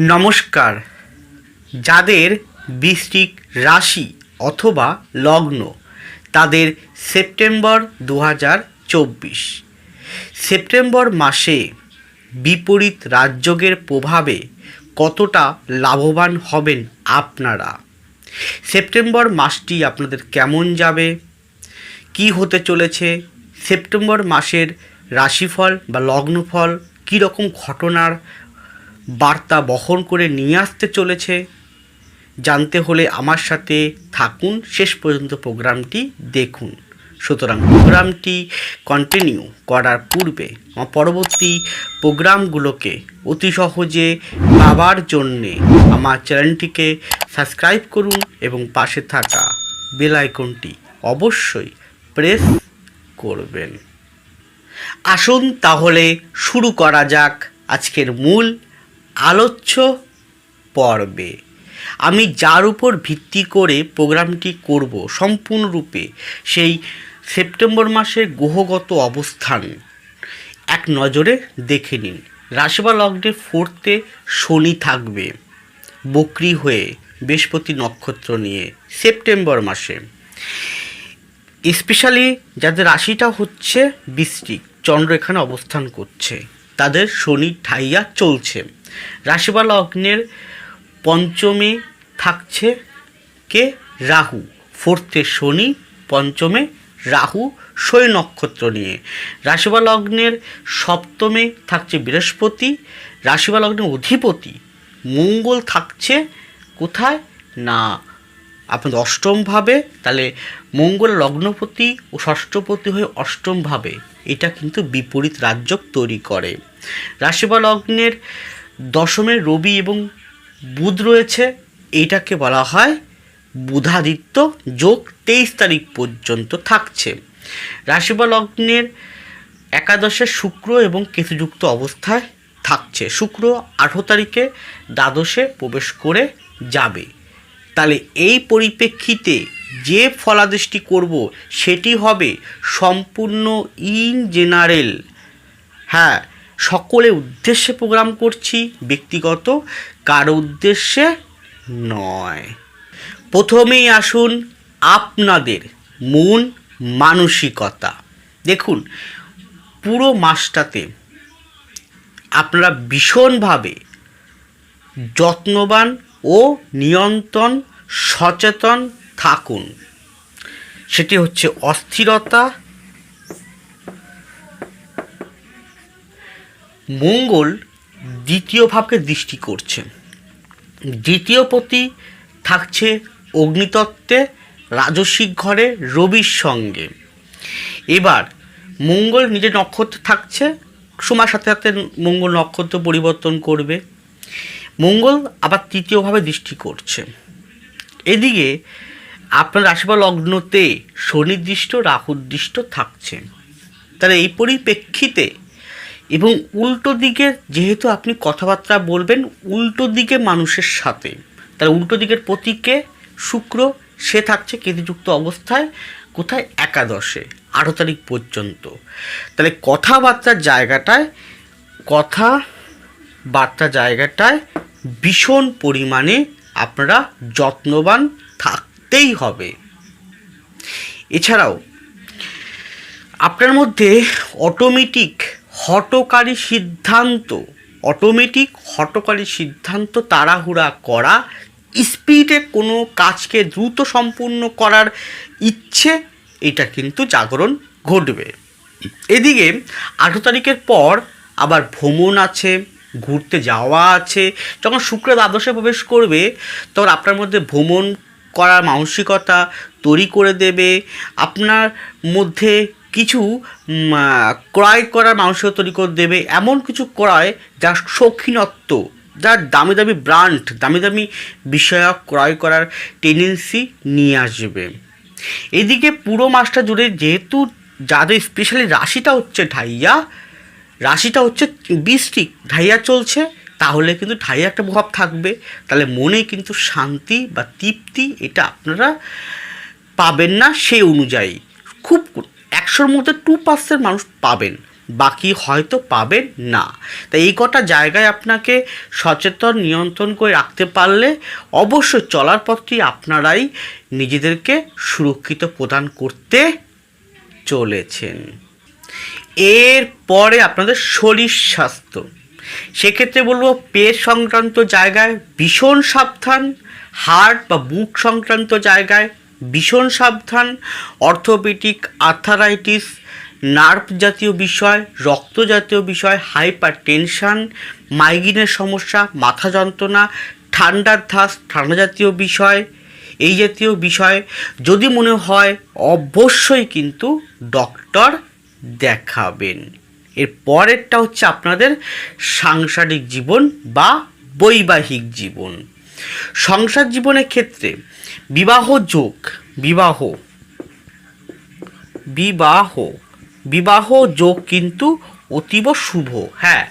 নমস্কার। যাদের বৃশ্চিক রাশি অথবা লগ্ন তাদের সেপ্টেম্বর দু হাজার চব্বিশ। সেপ্টেম্বর মাসে বিপরীত রাজযোগের প্রভাবে কতটা লাভবান হবেন আপনারা? সেপ্টেম্বর মাসটি আপনাদের কেমন যাবে? কি হতে চলেছে? সেপ্টেম্বর মাসের রাশিফল বা লগ্নফল কী রকম ঘটনার বার্তা বহন করে নিয়ে আসতে চলেছে। জানতে হলে আমার সাথে থাকুন। শেষ পর্যন্ত প্রোগ্রামটি দেখুন। সুতরাং প্রোগ্রামটি কন্টিনিউ করার পূর্বে আমার পরবর্তী প্রোগ্রামগুলোকে অতি সহজে পাওয়ার জন্যে আমার চ্যানেলটিকে সাবস্ক্রাইব করুন এবং পাশে থাকা বেল আইকনটি অবশ্যই প্রেস করবেন। আসুন তাহলে শুরু করা যাক আজকের মূল আলোচ্য পর্বে। আমি যার উপর ভিত্তি করে প্রোগ্রামটি করব সম্পূর্ণরূপে সেই সেপ্টেম্বর মাসের গ্রহগত অবস্থান, এক নজরে দেখে নিন। রাশি বা লগ্নের ফোর্থে শনি থাকবে, বকরি হয়ে বৃহস্পতি নক্ষত্র নিয়ে সেপ্টেম্বর মাসে। স্পেশালি যাদের রাশিটা হচ্ছে বৃষ্টিক চন্দ্র এখানে অবস্থান করছে। তাদের শনি ঠাইয়া চলছে। রাশি বা লগ্নের পঞ্চমে থাকছে কে? রাহু। ফোর্থে শনি, পঞ্চমে রাহু শনি নক্ষত্র নিয়ে। রাশি বা লগ্নের সপ্তমে থাকছে বৃহস্পতি রাশি বা লগ্নের অধিপতি। মঙ্গল থাকছে কোথায়? না, আপনাদের অষ্টমভাবে তাহলে মঙ্গল লগ্নপতি ও ষষ্ঠপতি হয়ে অষ্টমভাবে এটা কিন্তু বিপরীত রাজ্য তৈরি করে। রাশি বা লগ্নের দশমে রবি এবং বুধ রয়েছে, এটাকে বলা হয় বুধাদিত্য, যোগ তেইশ তারিখ পর্যন্ত থাকছে। রাশি বা লগ্নের একাদশে শুক্র এবং কেতুযুক্ত অবস্থায় থাকছে। শুক্র আঠেরো তারিখে দ্বাদশে প্রবেশ করে যাবে। তাহলে এই পরিপ্রেক্ষিতে যে ফলাদেশটি করব, সেটি হবে সম্পূর্ণ ইন জেনারেল। হ্যাঁ সকলের উদ্দেশ্যে প্রোগ্রাম করছি, ব্যক্তিগত, কারও উদ্দেশ্যে নয়। প্রথমেই আসুন আপনাদের মন মানসিকতা। দেখুন, পুরো মাসটাতে আপনারা ভীষণভাবে যত্নবান ও নিয়ন্ত্রণ সচেতন থাকুন। সেটি হচ্ছে অস্থিরতা মঙ্গল দ্বিতীয় ভাবকে দৃষ্টি করছে। দ্বিতীয় পতি থাকছে অগ্নিতত্ত্বে রাজস্বিক ঘরে রবির সঙ্গে। এবার মঙ্গল নিজের নক্ষত্র থাকছে সময়ের সাথে সাথে মঙ্গল নক্ষত্র পরিবর্তন করবে। মঙ্গল আবার তৃতীয়ভাবে দৃষ্টি করছে। এদিকে আপনার রাশি বা লগ্নতে শনিদৃষ্ট রাহুদৃষ্ট থাকছে। তাহলে এই পরিপ্রেক্ষিতে এবং উল্টো দিকে যেহেতু আপনি কথাবার্তা বলবেন, উল্টো দিকে মানুষের সাথে। তাহলে উল্টো দিকের প্রতীকে শুক্র। সে থাকছে কেতুযুক্ত অবস্থায়, কোথায়? একাদশে, আঠারো তারিখ পর্যন্ত। তাহলে কথাবার্তার জায়গাটায়, কথা বার্তা জায়গাটায় ভীষণ পরিমাণে আপনারা যত্নবান থাকতেই হবে। এছাড়াও, আপনার মধ্যে অটোমেটিক হটকারী সিদ্ধান্ত অটোমেটিক হটকারী সিদ্ধান্ত তাড়াহুড়া করা স্পিডে কোনো কাজকে দ্রুত সম্পূর্ণ করার ইচ্ছে, এটা কিন্তু জাগরণ ঘটবে। এদিকে আঠেরো তারিখের পর আবার ভ্রমণ আছে, ঘুরতে যাওয়া আছে, যখন শুক্র দ্বাদশে প্রবেশ করবে, তখন আপনার মধ্যে ভ্রমণ করার মানসিকতা তৈরি করে দেবে, আপনার মধ্যে কিছু ক্রয় করার মানসিকতা তৈরি করে দেবে, এমন কিছু ক্রয় যা শৌখিনত্ব যা দামি দামি ব্র্যান্ড দামি দামি বিষয়ক ক্রয় করার টেন্ডেন্সি নিয়ে আসবে। এদিকে পুরো মাসটা জুড়ে যেহেতু যাদের স্পেশালি রাশিটা হচ্ছে ঢাইয়া, রাশিটা হচ্ছে বৃষ্টিক ঢাইয়া চলছে, তাহলে কিন্তু ঢাইয়া একটা প্রভাব থাকবে। তাহলে মনে কিন্তু শান্তি বা তৃপ্তি এটা আপনারা পাবেন না সেই অনুযায়ী। খুব একশোর মধ্যে টু পার্সেন্ট মানুষ পাবেন, বাকি হয়তো পাবেন না। তাই এই কটা জায়গায় আপনাকে সচেতন, নিয়ন্ত্রণ করে রাখতে পারলে অবশ্যই চলার পথটি আপনারাই নিজেদেরকে সুরক্ষিত প্রদান করতে চলেছেন। এর পরে আপনাদের শরীর স্বাস্থ্য। সেক্ষেত্রে বলব, পেট সংক্রান্ত জায়গায় ভীষণ সাবধান হার্ট বা বুক সংক্রান্ত জায়গায় ভীষণ সাবধান অর্থোপেটিক আর্থারাইটিস, নার্ভ জাতীয় বিষয়, রক্ত জাতীয় বিষয় হাইপার টেনশন মাইগ্রেনের সমস্যা, মাথা যন্ত্রণা, ঠান্ডার ধাস ঠান্ডা জাতীয় বিষয়, এই জাতীয় বিষয় যদি মনে হয় অবশ্যই কিন্তু ডক্টর দেখাবেন। এর পরেরটা হচ্ছে আপনাদের সাংসারিক জীবন বা বৈবাহিক জীবন। সংসার জীবনের ক্ষেত্রে বিবাহ যোগ, বিবাহ বিবাহ বিবাহ যোগ কিন্তু অতীব শুভ হ্যাঁ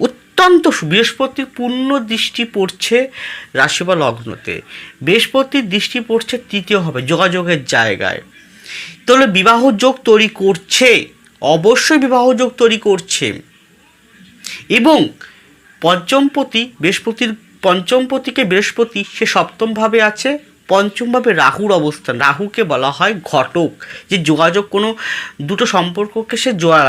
অত্যন্ত বৃহস্পতির পূর্ণ দৃষ্টি পড়ছে রাশি বা লগ্নতে। বৃহস্পতির দৃষ্টি পড়ছে তৃতীয় হবে, যোগাযোগের জায়গায়। তাহলে বিবাহ যোগ তৈরি করছে, অবশ্যই বিবাহ যোগ তৈরি করছে। এবং পঞ্চমপতি বৃহস্পতির পঞ্চমপতিকে বৃহস্পতি, সে সপ্তমভাবে আছে, পঞ্চমভাবে রাহুর অবস্থান। রাহুকে বলা হয় ঘটক, যে যোগাযোগ কোনো দুটো সম্পর্ককে সে জোয়া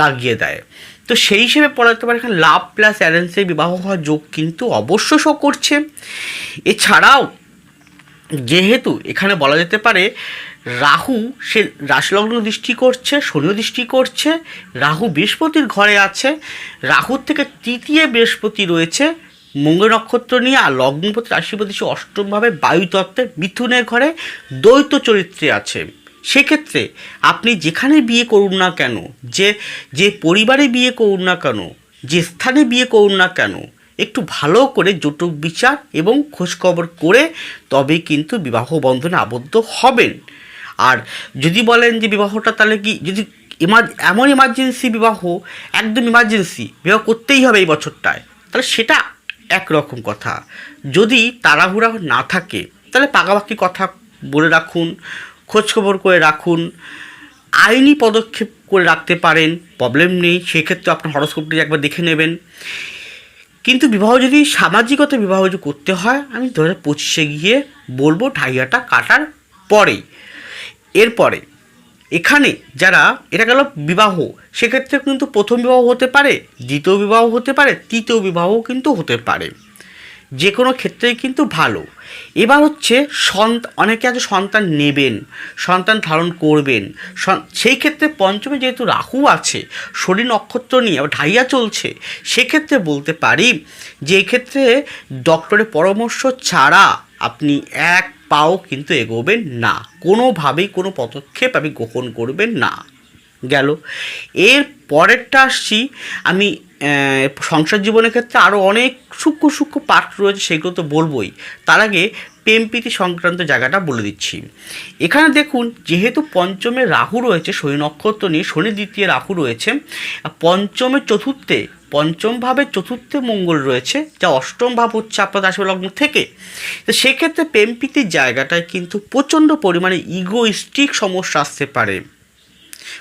লাগিয়ে দেয়। তো সেই হিসেবে পড়াতে পারে, এখানে লাভ প্লাস অ্যারেন্সে বিবাহ হওয়ার যোগ কিন্তু অবশ্য শো করছে। এছাড়াও যেহেতু এখানে বলা যেতে পারে, রাহু, সে রাশিলগ্ন দৃষ্টি করছে শনিও দৃষ্টি করছে, রাহু বৃহস্পতির ঘরে আছে, রাহুর থেকে তৃতীয় বৃহস্পতি রয়েছে মঙ্গল নক্ষত্র নিয়ে আর লগ্নপতি রাশিপতি সে অষ্টমভাবে বায়ুতত্ত্বের মিথুনের ঘরে দ্বৈত চরিত্রে আছে। সেক্ষেত্রে আপনি যেখানে বিয়ে করুন না কেন, যে যে পরিবারে বিয়ে করুন না কেন, যে স্থানে বিয়ে করুন না কেন, একটু ভালো করে জটক বিচার এবং খোঁজখবর করে তবে কিন্তু বিবাহ বন্ধনে আবদ্ধ হবেন। আর যদি বলেন যে বিবাহটা তাহলে কি, যদি এমন ইমার্জেন্সি বিবাহ, একদম ইমার্জেন্সি বিবাহ করতেই হবে এই বছরটায়, তাহলে সেটা একরকম কথা। যদি তাড়াহুড়া না থাকে, তাহলে পাকাপাকি কথা বলে রাখুন, খোঁজখবর করে রাখুন, আইনি পদক্ষেপ করে রাখতে পারেন প্রবলেম নেই, সেক্ষেত্রে আপনার হরস্কোপটি একবার দেখে নেবেন। কিন্তু বিবাহ যদি সামাজিকতা বিবাহ যদি করতে হয়, আমি দু হাজার পঁচিশে গিয়ে বলব, ঢাইয়াটা কাটার পরেই। এরপরে এখানে যারা, এটা গেল বিবাহ, সেক্ষেত্রে কিন্তু প্রথম বিবাহ হতে পারে, দ্বিতীয় বিবাহ হতে পারে, তৃতীয় বিবাহ কিন্তু হতে পারে। যে কোনো ক্ষেত্রেই কিন্তু ভালো। এবার হচ্ছে সন্ত অনেকে আছে সন্তান নেবেন, সন্তান ধারণ করবেন সেই ক্ষেত্রে পঞ্চমে যেহেতু রাহু আছে, শরীর নক্ষত্র নিয়ে ঢাইয়া চলছে, সেক্ষেত্রে বলতে পারি যে এক্ষেত্রে ডক্টরের পরামর্শ ছাড়া আপনি এক পাও কিন্তু এগোবেন না। কোনোভাবেই কোনো পদক্ষেপ আমি গ্রহণ করবেন না। গেল। এর পরেরটা আসছি, আমি সংসার জীবনের ক্ষেত্রে আরও অনেক সূক্ষ্ম সূক্ষ্ম পাঠ রয়েছে, সেগুলো তো বলবোই। তার আগে প্রেমপ্রীতি সংক্রান্ত জায়গাটা বলে দিচ্ছি। এখানে দেখুন, যেহেতু পঞ্চমে রাহু রয়েছে, শনি নক্ষত্র নিয়ে শনি দ্বিতীয় রাহু রয়েছে, পঞ্চমে চতুর্থে পঞ্চম ভাবের চতুর্থে মঙ্গল রয়েছে, যা অষ্টম ভাব হচ্ছে আপনার রাশি লগ্ন থেকে। তো সেক্ষেত্রে প্রেমপ্রীতির জায়গাটায় কিন্তু প্রচণ্ড পরিমাণে ইগোইস্টিক সমস্যা আসতে পারে।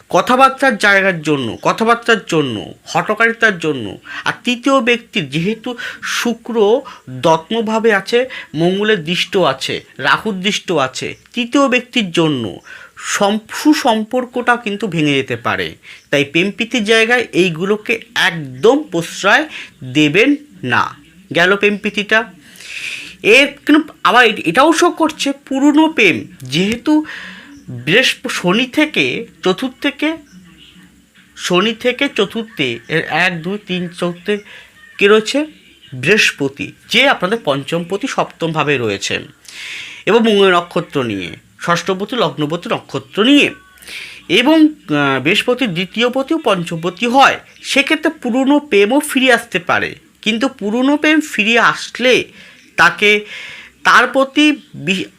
কথাবার্তার জায়গার জন্য, কথাবার্তার জন্য হটকারিতার জন্য। আর তৃতীয় ব্যক্তির যেহেতু শুক্র দত্মভাবে আছে, মঙ্গলের দৃষ্ট আছে, রাহুর দৃষ্ট আছে, তৃতীয় ব্যক্তির জন্য সুসম্পর্কটা কিন্তু ভেঙে যেতে পারে। তাই প্রেমপ্রীতির জায়গায় এইগুলোকে একদম প্রশ্রয় দেবেন না। গেল প্রেমপ্রীতিটা এর কিন্তু আবার এটাও শো করছে পুরনো প্রেম। যেহেতু বৃহস্প শনি থেকে চতুর্থ থেকে শনি থেকে চতুর্থে, এর এক, দুই, তিন চতুর্থে কে রয়েছে? বৃহস্পতি, যে আপনাদের পঞ্চমপতি সপ্তমভাবে রয়েছেন এবং মঙ্গল নক্ষত্র নিয়ে। ষষ্ঠপতি লগ্নপতি নক্ষত্র নিয়ে। এবং আহ, বৃহস্পতির দ্বিতীয় ও পঞ্চমপতি হয়। সেক্ষেত্রে পুরনো প্রেমও ফিরে আসতে পারে। কিন্তু পুরনো প্রেম ফিরে আসলে তাকে তার প্রতি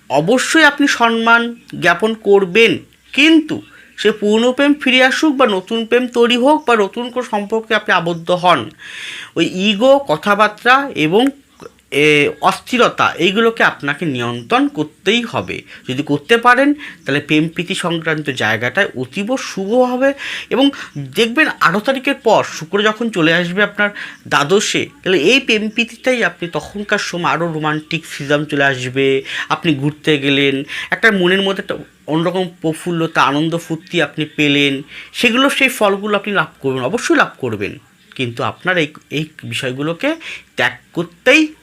অবশ্যই আপনি সম্মান জ্ঞাপন করবেন। কিন্তু সে পুরনো প্রেম ফিরে আসুক বা নতুন প্রেম তৈরি হোক বা নতুন কোনো সম্পর্কে আপনি আবদ্ধ হন। ওই ইগো কথাবার্তা এবং অস্থিরতা, এইগুলোকে আপনাকে নিয়ন্ত্রণ করতেই হবে। যদি করতে পারেন, তাহলে প্রেম সংক্রান্ত জায়গাটায় অতীব শুভ হবে এবং দেখবেন আঠারো তারিখের পর শুক্র যখন চলে আসবে আপনার দ্বাদশে, তাহলে এই প্রেম আপনি তখনকার সময় আরও রোমান্টিক সিজম চলে আসবে, আপনি ঘুরতে গেলেন, একটা মনের মধ্যে একটা অন্যরকম প্রফুল্লতা, আনন্দ ফুর্তি আপনি পেলেন, সেগুলো সেই ফলগুলো আপনি লাভ করবেন, অবশ্যই লাভ করবেন। কিন্তু আপনার এই এই বিষয়গুলোকে ত্যাগ করতেই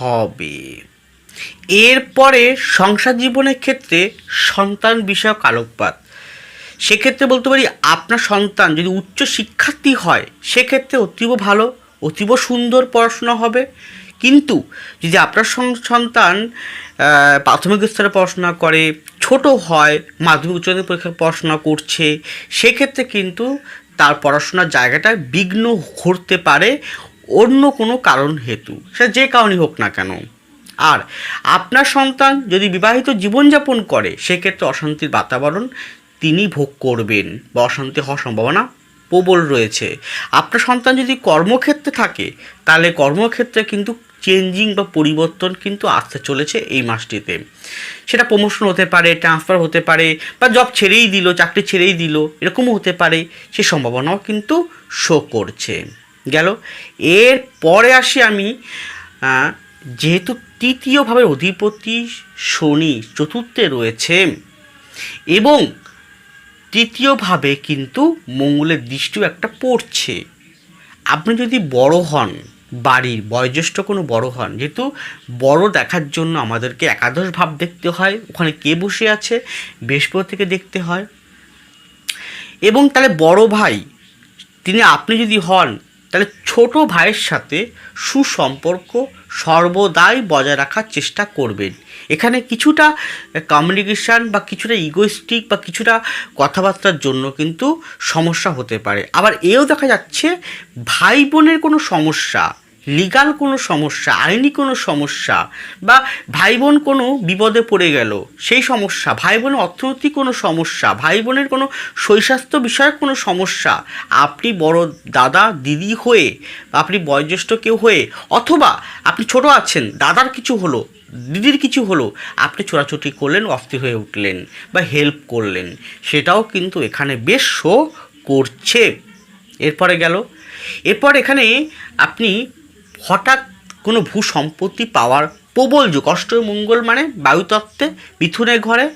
হবে। এরপরে সংসার জীবনের ক্ষেত্রে সন্তান বিষয়ক আলোকপাত। সেক্ষেত্রে বলতে পারি আপনার সন্তান যদি উচ্চ শিক্ষার্থী হয়, সেক্ষেত্রে অতীব ভালো, অতীব সুন্দর পড়াশোনা হবে। কিন্তু যদি আপনার সন্তান প্রাথমিক স্তরে পড়াশোনা করে, ছোট হয়, মাধ্যমিক উচ্চমাধ্যমিক পরীক্ষা পড়াশোনা করছে, সেক্ষেত্রে কিন্তু তার পড়াশোনার জায়গাটায় বিঘ্ন ঘটতে পারে। অন্য কোনো কারণ হেতু, সে যে কারণই হোক না কেন। আর আপনার সন্তান যদি বিবাহিত জীবনযাপন করে, সেক্ষেত্রে অশান্তির বাতাবরণ তিনি ভোগ করবেন বা অশান্তি হওয়ার সম্ভাবনা প্রবল রয়েছে। আপনার সন্তান যদি কর্মক্ষেত্রে থাকে, তাহলে কর্মক্ষেত্রে কিন্তু চেঞ্জিং বা পরিবর্তন কিন্তু আসতে চলেছে এই মাসটিতে। সেটা প্রমোশন হতে পারে ট্রান্সফার হতে পারে, বা জব ছেড়েই দিল, চাকরি ছেড়েই দিল, এরকমও হতে পারে, সে সম্ভাবনাও কিন্তু শো করছে। গেল। এর পরে আসি আমি যেহেতু তৃতীয়ভাবে অধিপতি শনি চতুর্থে রয়েছে, এবং তৃতীয়ভাবে কিন্তু মঙ্গলের দৃষ্টিও একটা পড়ছে। আপনি যদি বড় হন, বাড়ির বয়োজ্যেষ্ঠ কোনো বড় হন, যেহেতু বড় দেখার জন্য আমাদেরকে একাদশ ভাব দেখতে হয়, ওখানে কে বসে আছে, বৃহস্পতি থেকে দেখতে হয়। এবং তাহলে বড় ভাই, তিনি আপনি যদি হন তাহলে ছোট ভাইয়ের সাথে সুসম্পর্ক সর্বদাই বজায় রাখার চেষ্টা করবেন। এখানে কিছুটা কমিউনিকেশান বা কিছুটা ইগোস্টিক বা কিছুটা কথাবার্তার জন্য কিন্তু সমস্যা হতে পারে। আবার এও দেখা যাচ্ছে ভাই বোনের কোনো সমস্যা লিগাল কোনো সমস্যা, আইনি কোনো সমস্যা, বা ভাই বোন কোনো বিপদে পড়ে গেল, সেই সমস্যা ভাই বোনের অর্থনৈতিক কোনো সমস্যা ভাই বোনের কোনো শৈশাস্ত্র বিষয়ক কোনো সমস্যা, আপনি বড় দাদা, দিদি হয়ে, আপনি বয়োজ্যেষ্ঠ কেউ হয়ে, অথবা আপনি ছোট আছেন, দাদার কিছু হলো, দিদির কিছু হলো, আপনি ছোটাছুটি করলেন, অস্থির হয়ে উঠলেন, বা হেল্প করলেন, সেটাও কিন্তু এখানে বেশ শো করছে। এরপরে গেল, এরপর এখানে আপনি হঠাৎ কোনো ভূ সম্পত্তি পাওয়ার প্রবল যুগ। অষ্টম মঙ্গল মানে বায়ুতত্ত্বে মিথুনের ঘরে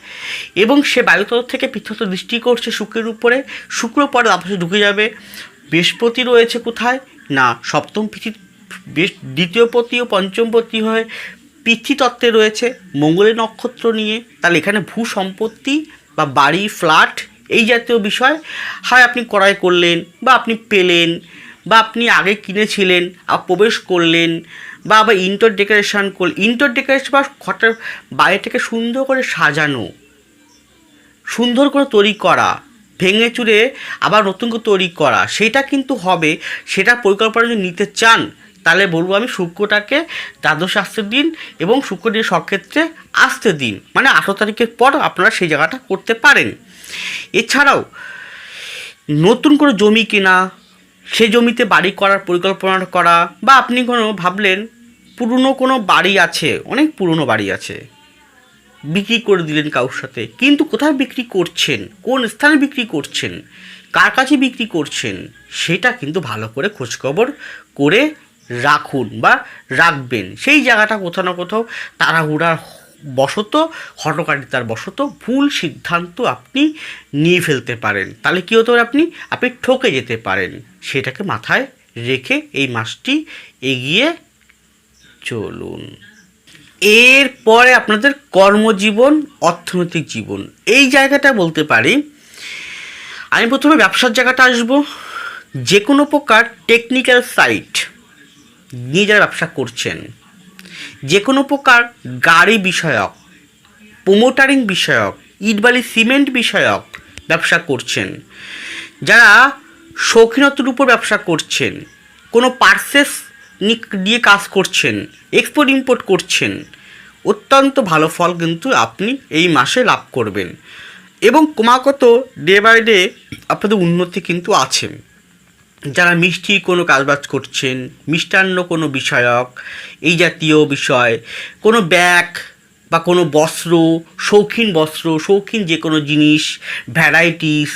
এবং সে বায়ুতত্ত্ব থেকে পৃথক দৃষ্টি করছে শুক্রের উপরে। শুক্র পরে দ্বাদশে ঢুকে যাবে। বৃহস্পতি রয়েছে কোথায়? না, সপ্তম পৃথি দ্বিতীয় পতি ও পঞ্চম পতি হয়ে পৃথিতত্ত্বে রয়েছে। মঙ্গলের নক্ষত্র নিয়ে। তাহলে এখানে ভূ সম্পত্তি বা বাড়ি, ফ্ল্যাট এই জাতীয় বিষয়। হয় আপনি ক্রয় করলেন বা আপনি পেলেন। বা আপনি আগে কিনেছিলেন প্রবেশ করলেন, বা আবার ইন্টার ডেকোরেশন করলেন ইন্টার ডেকোরেশন বা ঘরটার বাইরেটাকে সুন্দর করে সাজানো, সুন্দর করে তৈরি করা, ভেঙে চুরে আবার নতুন করে তৈরি করা, সেটা কিন্তু হবে, সেটা পরিকল্পনা যদি নিতে চান, তাহলে বলব আমি শুক্রটাকে দ্বাদশ আসতে দিন এবং শুক্র দিয়ে সক্ষেত্রে আসতে দিন। মানে আঠেরো তারিখের পর আপনারা সেই জায়গাটা করতে পারেন। এছাড়াও নতুন করে জমি কেনা সেই জমিতে বাড়ি করার পরিকল্পনা করা বা আপনি কোনো ভাবলেন, পুরনো কোনো বাড়ি আছে, অনেক পুরনো বাড়ি আছে, বিক্রি করে দিলেন কারোর সাথে, কিন্তু কোথায় বিক্রি করছেন, কোন স্থানে বিক্রি করছেন, কার কাছে বিক্রি করছেন, সেটা কিন্তু ভালো করে খোঁজখবর করে রাখুন বা রাখবেন। সেই জায়গাটা কোথাও না কোথাও তাড়াহুড়ার বশত হটকারিতার বশত ভুল সিদ্ধান্ত আপনি নিয়ে ফেলতে পারেন। তাহলে কী হতে পারে আপনি? আপনি ঠকে যেতে পারেন। সেটাকে মাথায় রেখে এই মাসটি এগিয়ে চলুন। এরপরে আপনাদের কর্মজীবন, অর্থনৈতিক জীবন। এই জায়গাটা বলতে পারি, আমি প্রথমে ব্যবসার জায়গাটা আসব। যে কোনো প্রকার টেকনিক্যাল সাইট নিয়ে যারা ব্যবসা করছেন যে কোনো প্রকার গাড়ি বিষয়ক প্রোমোটারিং বিষয়ক ইটবালি সিমেন্ট বিষয়ক ব্যবসা করছেন। যারা শৌখিনতার উপর ব্যবসা করছেন, কোনো পার্সেস নিয়ে কাজ করছেন এক্সপোর্ট ইম্পোর্ট করছেন, অত্যন্ত ভালো ফল কিন্তু আপনি এই মাসে লাভ করবেন। এবং ক্রমাগত ডে বাই ডে আপনাদের উন্নতি কিন্তু আছে যারা মিষ্টি কোনো কাজবাজ করছেন, মিষ্টান্ন কোনো বিষয়ক, এই জাতীয় বিষয়, কোনো ব্যাগ বা কোনো বস্ত্র, শৌখিন বস্ত্র, শৌখিন যে কোনো জিনিস, ভ্যারাইটিস,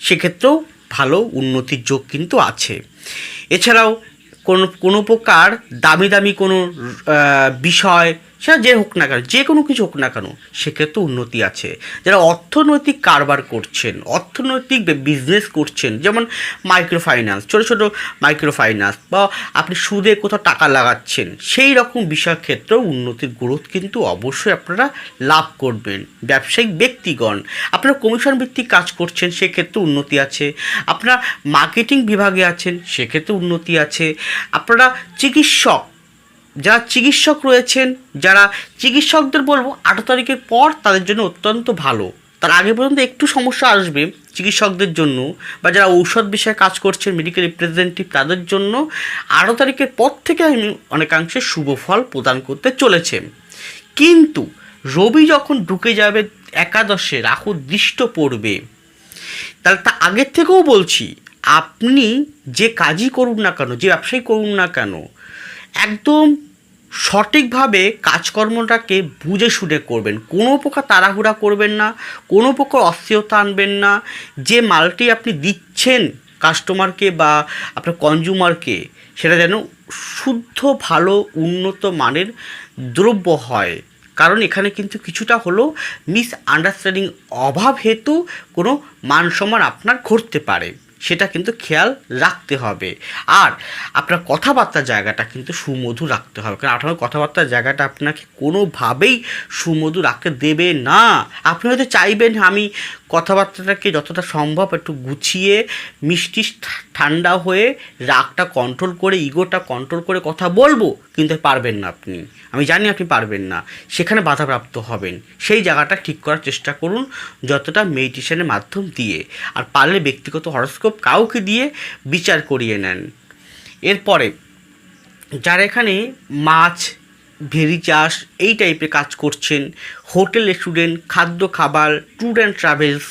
সেক্ষেত্রেও ভালো উন্নতির যোগ কিন্তু আছে। এছাড়াও কোনো কোনো প্রকার দামি দামি কোনো বিষয় সেটা যে হোক না কেন, যে কোনো কিছু হোক না কেন, সেক্ষেত্রে উন্নতি আছে। যারা অর্থনৈতিক কারবার করছেন, অর্থনৈতিক বিজনেস করছেন, যেমন মাইক্রো ফাইন্যান্স ছোটো ছোটো মাইক্রো ফাইন্যান্স বা আপনি সুদে কোথাও টাকা লাগাচ্ছেন, সেই রকম বিষয় ক্ষেত্রেও উন্নতির গ্রোথ কিন্তু অবশ্যই আপনারা লাভ করবেন। ব্যবসায়িক ব্যক্তিগণ, আপনারা কমিশন ভিত্তিক কাজ করছেন, সেক্ষেত্রে উন্নতি আছে। আপনারা মার্কেটিং বিভাগে আছেন, সেক্ষেত্রে উন্নতি আছে। আপনারা চিকিৎসক যারা চিকিৎসক রয়েছেন, যারা চিকিৎসকদের বলব, আঠারো তারিখের পর তাদের জন্য অত্যন্ত ভালো। তার আগে পর্যন্ত একটু সমস্যা আসবে চিকিৎসকদের জন্য, বা যারা ঔষধ বিষয়ে কাজ করছেন মেডিকেল রিপ্রেজেন্টেটিভ তাদের জন্য, আঠারো তারিখের পর থেকে আমি অনেকাংশে শুভ ফল প্রদান করতে চলেছে। কিন্তু রবি যখন ঢুকে যাবে, একাদশে রাহু দৃষ্ট পড়বে। তাহলে তা আগের থেকেও বলছি, আপনি যে কাজই করুন না কেন, যে ব্যবসায়ী করুন না কেন একদম সঠিকভাবে কাজকর্মটাকে বুঝে শুনে করবেন। কোনো প্রকার তাড়াহুড়া করবেন না, কোনো প্রকার অস্থিরতা আনবেন না। যে মালটি আপনি দিচ্ছেন কাস্টমারকে বা আপনার কনজিউমারকে, সেটা যেন শুদ্ধ, ভালো, উন্নত মানের দ্রব্য হয়। কারণ এখানে কিন্তু কিছুটা হলো মিস আন্ডারস্ট্যান্ডিং অভাব হেতু কোনো মান সম্মান আপনার ঘটতে পারে। সেটা কিন্তু খেয়াল রাখতে হবে। আর আপনার কথাবার্তার জায়গাটা কিন্তু সুমধু রাখতে হবে। কারণ আপনার কথাবার্তার জায়গাটা আপনাকে কোনোভাবেই সুমধু রাখতে দেবে না। আপনি হয়তো চাইবেন আমি কথাবার্তাটাকে যতটা সম্ভব একটু গুছিয়ে, মিষ্টি, ঠান্ডা হয়ে রাগটা কন্ট্রোল করে ইগোটা কন্ট্রোল করে কথা বলব, কিন্তু পারবেন না আপনি। আমি জানি আপনি পারবেন না। সেখানে বাধাপ্রাপ্ত হবেন। সেই জায়গাটা ঠিক করার চেষ্টা করুন যতটা মেডিটেশনের মাধ্যম দিয়ে। আর পারলে ব্যক্তিগত হরস্কোপ কাউকে দিয়ে বিচার করিয়ে নেন। এরপরে, যারা এখানে মাছ ভেরি চাষ, এই টাইপের কাজ করছেন। হোটেল রেস্টুরেন্ট খাদ্য খাবার, ট্যুর অ্যান্ড ট্রাভেলস,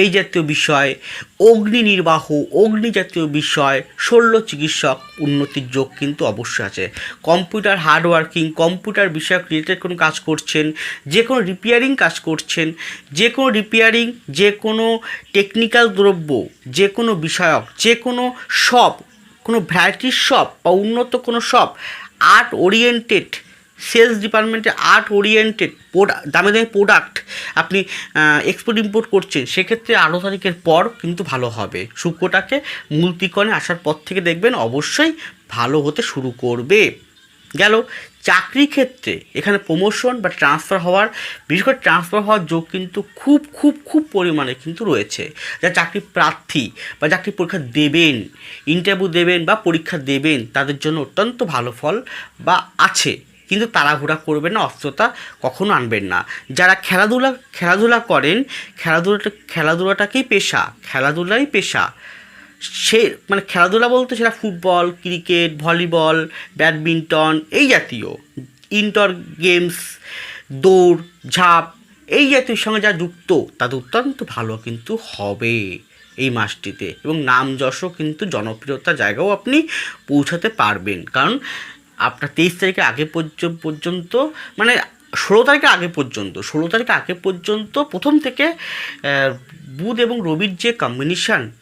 এই জাতীয় বিষয়, অগ্নি নির্বাহ, অগ্নি জাতীয় বিষয়, শল্য চিকিৎসক, উন্নতির যোগ কিন্তু অবশ্যই আছে। কম্পিউটার হার্ডওয়ার্কিং, কম্পিউটার বিষয়ক রিলেটেড কোনো কাজ করছেন, যে কোনো রিপেয়ারিং কাজ করছেন, যে কোনো রিপেয়ারিং যে কোনো টেকনিক্যাল দ্রব্য, যে কোনো বিষয়ক, যে কোনো শপ কোনো ভ্যারাইটির শপ বা উন্নত কোনো শপ আর্ট ওরিয়েন্টেড সেলস ডিপার্টমেন্টে আর্ট ওরিয়েন্টেড প্রোডাক্ট দামি দামি প্রোডাক্ট আপনি এক্সপোর্ট, ইম্পোর্ট করছেন, সেক্ষেত্রে আঠারো তারিখের পর কিন্তু ভালো হবে। শুক্রটাকে মূলতিকণে আসার পর থেকে দেখবেন অবশ্যই ভালো হতে শুরু করবে। গেল চাকরি ক্ষেত্রে এখানে প্রমোশন বা ট্রান্সফার হওয়ার, বিশেষ করে ট্রান্সফার হওয়ার যোগ কিন্তু খুব খুব খুব পরিমাণে কিন্তু রয়েছে। যা চাকরি প্রার্থী বা চাকরি পরীক্ষা দেবেন ইন্টারভিউ দেবেন বা পরীক্ষা দেবেন, তাদের জন্য অত্যন্ত ভালো ফল বা আছে। কিন্তু তাড়াহুড়া করবেন না, অস্ত্রতা কখনো আনবেন না। যারা খেলাধুলা খেলাধুলা করেন, খেলাধুলাটা, খেলাধুলাটাকেই পেশা খেলাধুলাই পেশা। সে মানে খেলাধুলা বলতে সেটা ফুটবল, ক্রিকেট, ভলিবল, ব্যাডমিন্টন, এই জাতীয়। ইনডোর গেমস, দৌড়, ঝাঁপ, এই জাতীয় সঙ্গে যা যুক্ত তাদের অত্যন্ত ভালো কিন্তু হবে এই মাসটিতে। এবং নাম যশও কিন্তু জনপ্রিয়তা জায়গাও আপনি পৌঁছাতে পারবেন। কারণ আপনার তেইশ তারিখের আগে পর্য- পর্যন্ত মানে ষোলো তারিখের আগে পর্যন্ত, ষোলো তারিখের আগে পর্যন্ত প্রথম থেকে বুধ এবং রবির যে কম্বিনেশান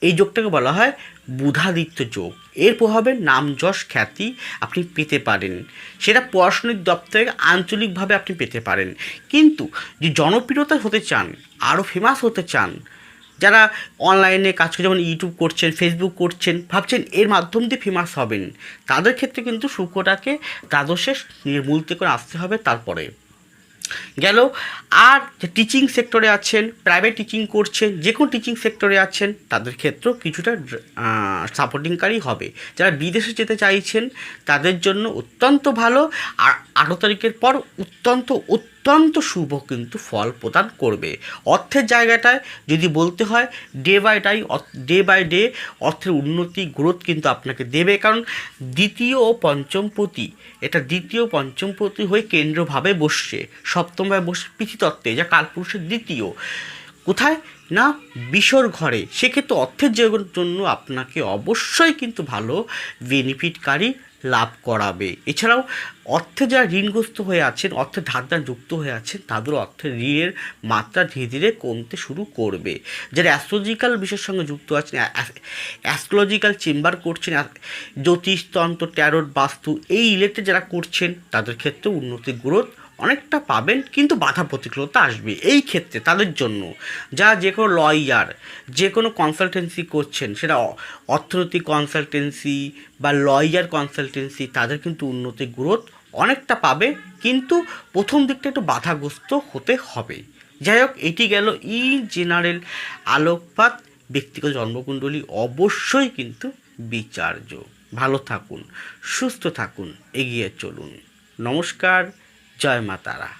এই যোগটাকে বলা হয় বুধাদিত্য যোগ। এর প্রভাবে নাম যশ খ্যাতি আপনি পেতে পারেন। সেটা পড়াশোনার দপ্তরে আঞ্চলিকভাবে আপনি পেতে পারেন। কিন্তু যে জনপ্রিয়তা হতে চান, আরও ফেমাস হতে চান যারা অনলাইনে কাজ করে, যেমন ইউটিউব করছেন ফেসবুক করছেন, ভাবছেন এর মাধ্যম দিয়ে ফেমাস হবেন, তাদের ক্ষেত্রে কিন্তু শুক্রটাকে দ্বাদশে মূলতে করে আসতে হবে তারপরে। গেল, আর যে টিচিং সেক্টরে আছেন প্রাইভেট টিচিং করছেন, যে কোনো টিচিং সেক্টরে আছেন, তাদের ক্ষেত্রেও কিছুটা সাপোর্টিংকারী হবে। যারা বিদেশে যেতে চাইছেন, তাদের জন্য অত্যন্ত ভালো, আর আঠারো তারিখের পর অত্যন্ত অত্যন্ত শুভ কিন্তু ফল প্রদান করবে। অর্থের জায়গাটায় যদি বলতে হয় day by die day by day অর্থের উন্নতি গ্রোথ কিন্তু আপনাকে দেবে। কারণ দ্বিতীয় ও পঞ্চমপতি এটা দ্বিতীয় পঞ্চমপতি হয়ে কেন্দ্রভাবে বসছে। সপ্তমভাবে বসছে পৃথিতত্ত্বে যা কালপুরুষের দ্বিতীয়। কোথায়? না, বিশর ঘরে। সেক্ষেত্রে অর্থের জন্য আপনাকে অবশ্যই কিন্তু ভালো বেনিফিটকারী লাভ করাবে। এছাড়াও অর্থে যারা ঋণগ্রস্ত হয়ে আছেন, অর্থে ধার ধার যুক্ত হয়ে আছেন তাদের অর্থের ঋণের মাত্রা ধীরে ধীরে কমতে শুরু করবে। যারা অ্যাস্ট্রোলজিক্যাল বিষয়ের সঙ্গে যুক্ত আছেন অ্যাস্ট্রোলজিক্যাল চেম্বার করছেন জ্যোতিষতন্ত্র ট্যারোট বাস্তু, এই রিলেটেড যারা করছেন, তাদের ক্ষেত্রে উন্নতি গ্রোথ অনেকটা পাবেন, কিন্তু বাধা প্রতিকূলতা আসবে। এই ক্ষেত্রে তাদের জন্য যা যে কোনো লয়ার যে কোনো কনসালটেন্সি করছেন, সেটা অর্থনৈতিক কনসালটেন্সি বা লয়ার কনসালটেন্সি তাদের কিন্তু উন্নতি গ্রোথ অনেকটা পাবে, কিন্তু প্রথম দিকটা একটু বাধাগ্রস্ত হতে হবে। যাই হোক, এটি গেল ই জেনারেল আলোকপাত, ব্যক্তিগত জন্মকুণ্ডলী অবশ্যই কিন্তু বিচার্য। ভালো থাকুন, সুস্থ থাকুন, এগিয়ে চলুন। নমস্কার, জয় মা তারা।